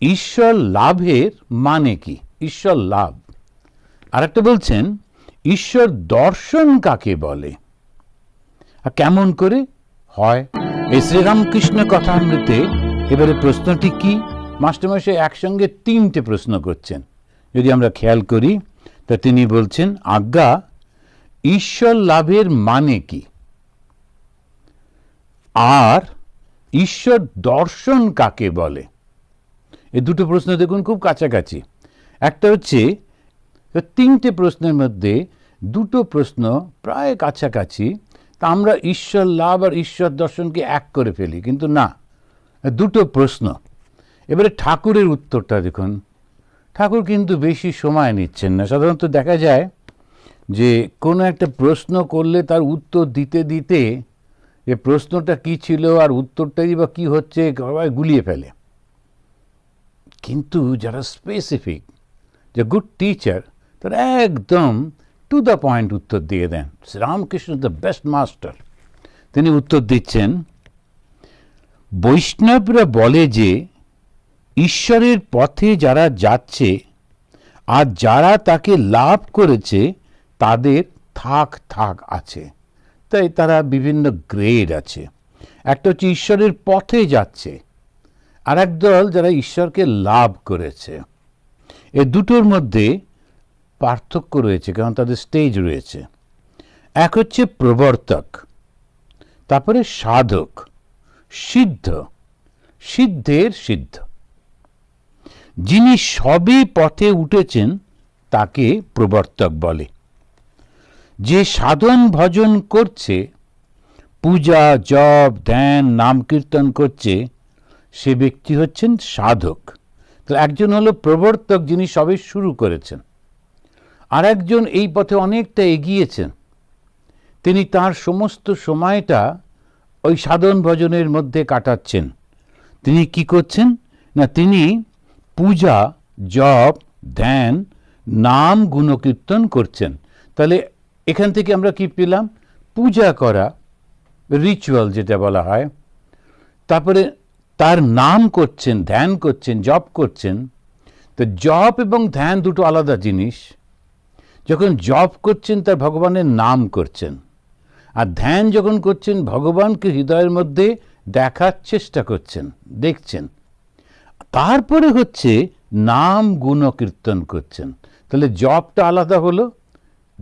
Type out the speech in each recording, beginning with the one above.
ঈশ্বর লাভের মানে কি? ঈশ্বর লাভ। আর একটা বলছেন, ঈশ্বর দর্শন কাকে বলে? আর কেমন করে? হয়, এই শ্রীরামকৃষ্ণ কথামৃতে এবারে প্রশ্নটি কি? মাস্টারমশাই একসঙ্গে তিনটে প্রশ্ন করছেন। যদি আমরা খেয়াল করি, তা তিনি বলছেন, আজ্ঞা, ঈশ্বর লাভের মানে কি? আর, ঈশ্বর দর্শন কাকে বলে? এই দুটো প্রশ্ন দেখুন, খুব কাছাকাছি। একটা হচ্ছে, তিনটে প্রশ্নের মধ্যে দুটো প্রশ্ন প্রায় কাছাকাছি, তা আমরা ঈশ্বর লাভ আর ঈশ্বর দর্শনকে এক করে ফেলি, কিন্তু না, দুটো প্রশ্ন। এবারে ঠাকুরের উত্তরটা দেখুন। ঠাকুর কিন্তু বেশি সময় নিচ্ছেন না। সাধারণত দেখা যায় যে কোনো একটা প্রশ্ন করলে তার উত্তর দিতে দিতে যে প্রশ্নটা কি ছিল আর উত্তরটাই বা কী হচ্ছে, সবাই গুলিয়ে ফেলে। কিন্তু যারা স্পেসিফিক যে গুড টিচার তারা একদম টু দ্য পয়েন্ট উত্তর দিয়ে দেন। শ্রীরামকৃষ্ণ দ্য বেস্ট মাস্টার তিনি উত্তর দিচ্ছেন, বৈষ্ণবরা বলে যে, ঈশ্বরের পথে যারা যাচ্ছে আর যারা তাকে লাভ করেছে, তাদের থাক থাক আছে। তাই তারা বিভিন্ন গ্রেড আছে। একটা হচ্ছে ঈশ্বরের পথে যাচ্ছে। আর দল যারা ঈশ্বরকে লাভ করেছে। এ দুটোর মধ্যে পার্থক্য রয়েছে, কারণ তাদের স্টেজ রয়েছে। এক হচ্ছে প্রবর্তক, তারপরে সাধক, সিদ্ধ, সিদ্ধের সিদ্ধ। যিনি সবই পথে উঠেছেন, তাকে প্রবর্তক বলে। যে সাধন ভজন করছে, পূজা, জপ, ধ্যান, নাম কীর্তন করছে সে ব্যক্তি হচ্ছেন সাধক। তো একজন হলো প্রবর্তক যিনি সবে শুরু করেছেন। আর একজন এই পথে অনেকটা এগিয়েছেন। তিনি তার সমস্ত সময়টা ওই সাধন ভজনের মধ্যে কাটাচ্ছেন। তিনি কি করছেন? না, তিনি পূজা, জপ, ধ্যান, নাম গুণকীর্তন করছেন। তাহলে এখান থেকে আমরা কি পেলাম? পূজা করা রিচুয়াল যেটা বলা হয়। তারপরে তার নাম করছেন, ধ্যান করছেন, জপ করছেন। তো জপ এবং ধ্যান দুটো আলাদা জিনিস। যখন জপ করছেন, তার ভগবানের নাম করছেন। আর ধ্যান যখন করছেন, ভগবানকে হৃদয়ের মধ্যে দেখার চেষ্টা করছেন, দেখছেন। তারপরে হচ্ছে নাম গুণ কীর্তন করছেন। তাহলে জপটা আলাদা হলো,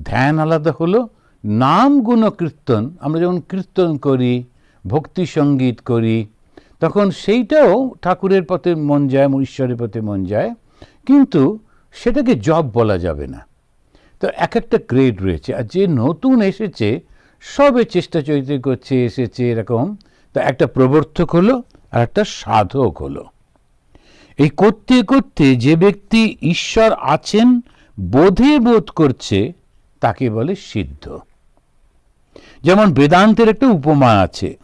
ধ্যান আলাদা হলো, নাম গুণ কীর্তন। আমরা যখন কীর্তন করি, ভক্তি সংগীত করি তখন সেইটাও ঠাকুরের পথে মন যায়, ঈশ্বরের পথে মন যায়, কিন্তু সেটাকে জব বলা যাবে না। তো এক একটা গ্রেড রয়েছে, আর যে নতুন এসেছে, সবে চেষ্টা চরিত্র করছে, এসেছে এরকম, তা একটা প্রবর্তক হলো, আর একটা সাধক হলো। এই করতে করতে যে ব্যক্তি ঈশ্বর আছেন, বোধে বোধ করছে, তাকে বলে সিদ্ধ। যেমন বেদান্তের একটা উপমা আছে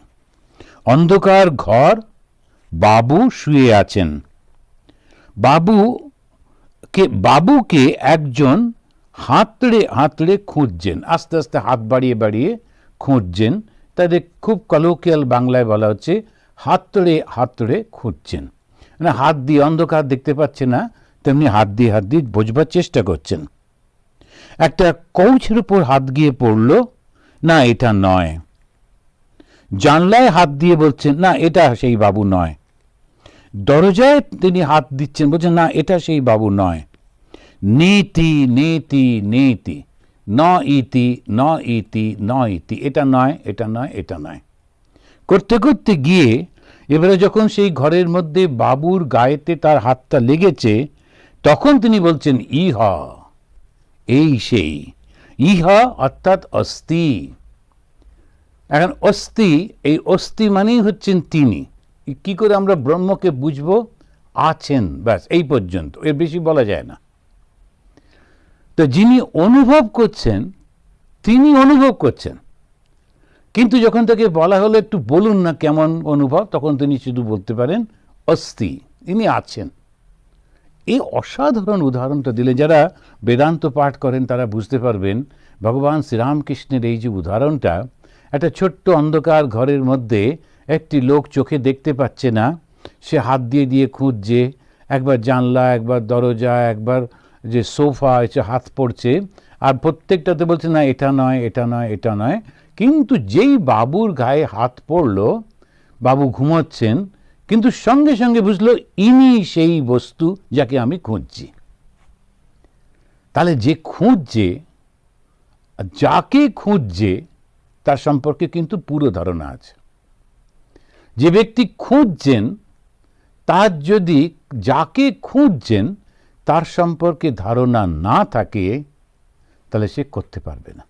অন্ধকার ঘর, বাবু শুয়ে আছেন। বাবু কে, বাবুকে একজন হাতড়ে হাতড়ে খুঁজছেন, আস্তে আস্তে হাত বাড়িয়ে বাড়িয়ে খুঁজছেন। তাদের খুব কলোকিয়াল বাংলায় বলা হচ্ছে, হাতড়ে হাতড়ে খুঁজছেন। মানে হাত দিয়ে অন্ধকার দেখতে পাচ্ছে না, তেমনি হাত দিয়ে হাত দিয়ে বোঝবার চেষ্টা করছেন। একটা কৌছের উপর হাত গিয়ে পড়ল, না, এটা নয়। জানলায় হাত দিয়ে বলছেন, না, এটা সেই বাবু নয়। দরজায় তিনি হাত দিচ্ছেন, বলছেন, না, এটা সেই বাবু নয়। নীতি নীতি নীতি। ন ইতি ন ইতি ন ইতি। এটা নয় এটা নয় এটা নয়। করতে করতে গিয়ে এবারে যখন সেই ঘরের মধ্যে বাবুর গায়েতে তার হাতটা লেগেছে, তখন তিনি বলছেন, ইহ, এই সেই। ইহ, অর্থাৎ অস্থি। এখন অস্থি, এই অস্থি মানেই হচ্ছেন তিনি। কি করে আমরা ব্রহ্মকে বুঝব? আছেন, ব্যাস, এই পর্যন্ত। এর বেশি বলা যায় না। তো যিনি অনুভব করছেন, তিনি অনুভব করছেন। কিন্তু যখন তাকে বলা হলো, একটু বলুন না কেমন অনুভব, তখন তিনি শুধু বলতে পারেন, অস্থি তিনি আছেন। এই অসাধারণ উদাহরণটা দিলে যারা বেদান্ত পাঠ করেন, তারা বুঝতে পারবেন, ভগবান শ্রীরামকৃষ্ণের এই যে উদাহরণটা একটা ছোট্ট অন্ধকার ঘরের মধ্যে একটি লোক চোখে দেখতে পাচ্ছে না। সে হাত দিয়ে দিয়ে খুঁজছে, একবার জানলা, একবার দরজা, একবার যে সোফা, এসে হাত পড়ছে। আর প্রত্যেকটাতে বলছে, না, এটা নয় এটা নয় এটা নয়। কিন্তু যেই বাবুর গায়ে হাত পড়ল, বাবু ঘুমোচ্ছেন, কিন্তু সঙ্গে সঙ্গে বুঝলো, ইনি সেই বস্তু যাকে আমি খুঁজছি। তাহলে যে খুঁজছে, যাকে খুঁজছে তার সম্পর্কে কিন্তু পুরো ধারণা আছে। যে ব্যক্তি খুঁজছেন, তার যদি যাকে খুঁজছেন, তার সম্পর্কে ধারণা না থাকে, তাহলে সে করতে পারবে না।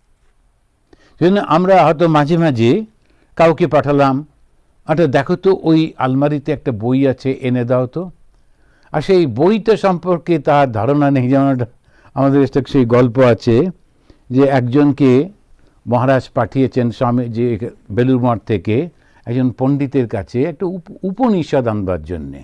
সেজন্য আমরা হয়তো মাঝে মাঝে কাউকে পাঠালাম আচ্ছা দেখো তো ওই আলমারিতে একটা বই আছে, এনে দাও তো। আর সেই বইটা সম্পর্কে তার ধারণা নেই, যেমন আমাদের সেই গল্প আছে যে একজনকে মহারাজ পাঠিয়েছেন স্বামী যে বেলুর মঠ থেকে একজন পণ্ডিতের কাছে একটা উপ- উপনিষদ আনবার জন্যে।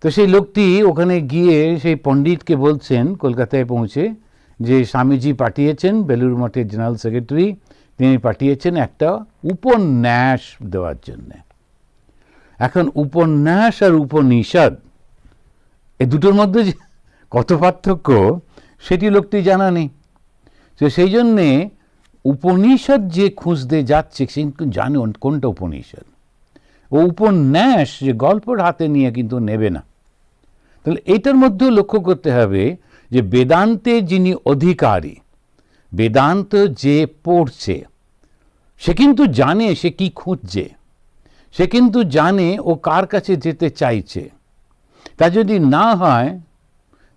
তো সেই লোকটি ওখানে গিয়ে সেই পণ্ডিতকে বলছেন, কলকাতায় পৌঁছে, যে স্বামীজি পাঠিয়েছেন বেলুর মঠের জেনারেল সেক্রেটারি, তিনি পাঠিয়েছেন একটা উপন্যাস দেওয়ার জন্যে। এখন উপন্যাস আর উপনিষদ, এ দুটোর মধ্যে কত পার্থক্য, সেটি লোকটি জানা নেই। তো সেই জন্যে উপনিষদ যে খুঁজতে যাচ্ছে, সে কিন্তু জানে কোনটা উপনিষদ। ও উপন্যাস যে গল্পর হাতে নিয়ে কিন্তু নেবে না। তাহলে এটার মধ্যেও লক্ষ্য করতে হবে যে বেদান্তে যিনি অধিকারী, বেদান্ত যে পড়ছে, সে কিন্তু জানে সে কি খুঁজছে। সে কিন্তু জানে ও কার কাছে যেতে চাইছে। তা যদি না হয়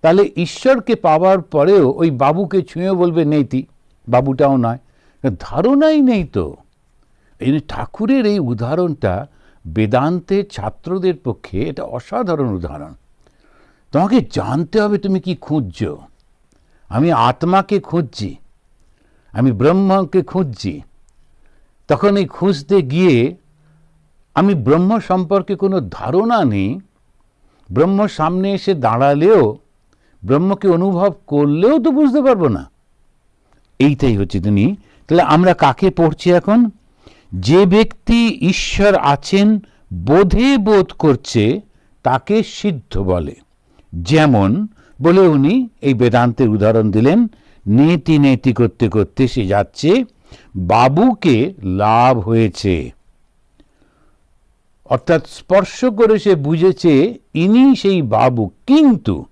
তাহলে ঈশ্বরকে পাওয়ার পরেও ওই বাবুকে ছুঁয়ে বলবে নেইতি বাবুটাও নয়। ধারণাই নেই তো। এই ঠাকুরের এই উদাহরণটা বেদান্তের ছাত্রদের পক্ষে এটা অসাধারণ উদাহরণ। তোমাকে জানতে হবে তুমি কি খুঁজছো। আমি আত্মাকে খুঁজছি, আমি ব্রহ্মকে খুঁজছি। তখন এই খুঁজতে গিয়ে আমি ব্রহ্ম সম্পর্কে কোনো ধারণা নেই। ব্রহ্ম সামনে এসে দাঁড়ালেও ব্রহ্মকে অনুভব করলেও তো বুঝতে পারব না। এইটাই হচ্ছে তিনি। তাহলে আমরা কাকে পড়ছি এখন? যে ব্যক্তি ঈশ্বর আছেন বোধে বোধ করছে, তাকে সিদ্ধ বলে। যেমন, বলে উনি এই বেদান্তের উদাহরণ দিলেন, নেতি নেতি করতে করতে সে যাচ্ছে, বাবুকে লাভ হয়েছে। অর্থাৎ স্পর্শ করে সে বুঝেছে, ইনি সেই বাবু, কিন্তু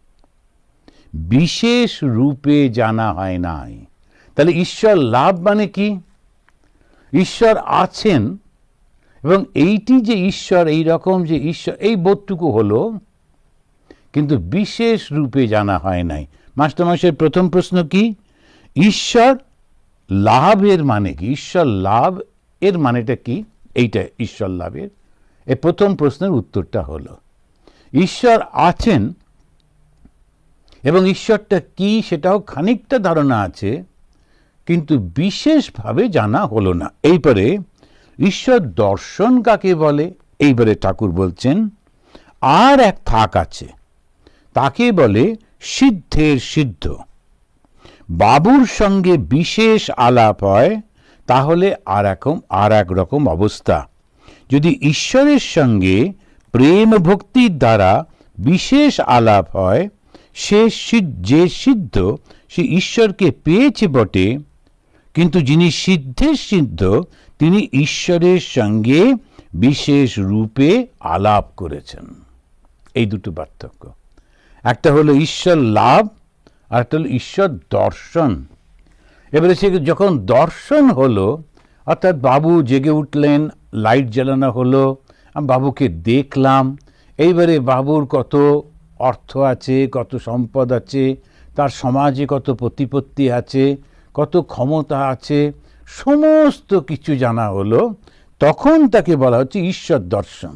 বিশেষ রূপে জানা হয় নাই। তাহলে ঈশ্বর লাভ মানে কি? ঈশ্বর আছেন এবং এইটি যে ঈশ্বর, এই রকম যে ঈশ্বর, এই বোধটুকু হলো, কিন্তু বিশেষ রূপে জানা হয় নাই। মাস্টারমশাইয়ের প্রথম প্রশ্ন কি? ঈশ্বর লাভের মানে কি? ঈশ্বর লাভ এর মানেটা কি? এইটা ঈশ্বর লাভের। এ প্রথম প্রশ্নের উত্তরটা হলো, ঈশ্বর আছেন এবং ঈশ্বরটা কি সেটাও খানিকটা ধারণা আছে, কিন্তু বিশেষভাবে জানা হলো না। এইবারে ঈশ্বর দর্শন কাকে বলে? এইবারে ঠাকুর বলছেন, আর এক থাক আছে, তাকে বলে সিদ্ধের সিদ্ধ। বাবুর সঙ্গে বিশেষ আলাপ হয়, তাহলে আর রকম আর এক রকম অবস্থা। যদি ঈশ্বরের সঙ্গে প্রেম ভক্তির দ্বারা বিশেষ আলাপ হয় সে যে সিদ্ধ সে ঈশ্বরকে পেয়েছে বটে, কিন্তু যিনি সিদ্ধের সিদ্ধ, তিনি ঈশ্বরের সঙ্গে বিশেষ রূপে আলাপ করেছেন। এই দুটো পার্থক্য। একটা হলো ঈশ্বর লাভ আর একটা হলো ঈশ্বর দর্শন। এবারে সে যখন দর্শন হলো, অর্থাৎ বাবু জেগে উঠলেন, লাইট জ্বালানো হলো, আমি বাবুকে দেখলাম, এইবারে বাবুর কত অর্থ আছে, কত সম্পদ আছে, তার সমাজে কত প্রতিপত্তি আছে, কত ক্ষমতা আছে, সমস্ত কিছু জানা হলো। তখন তাকে বলা হচ্ছে ঈশ্বর দর্শন।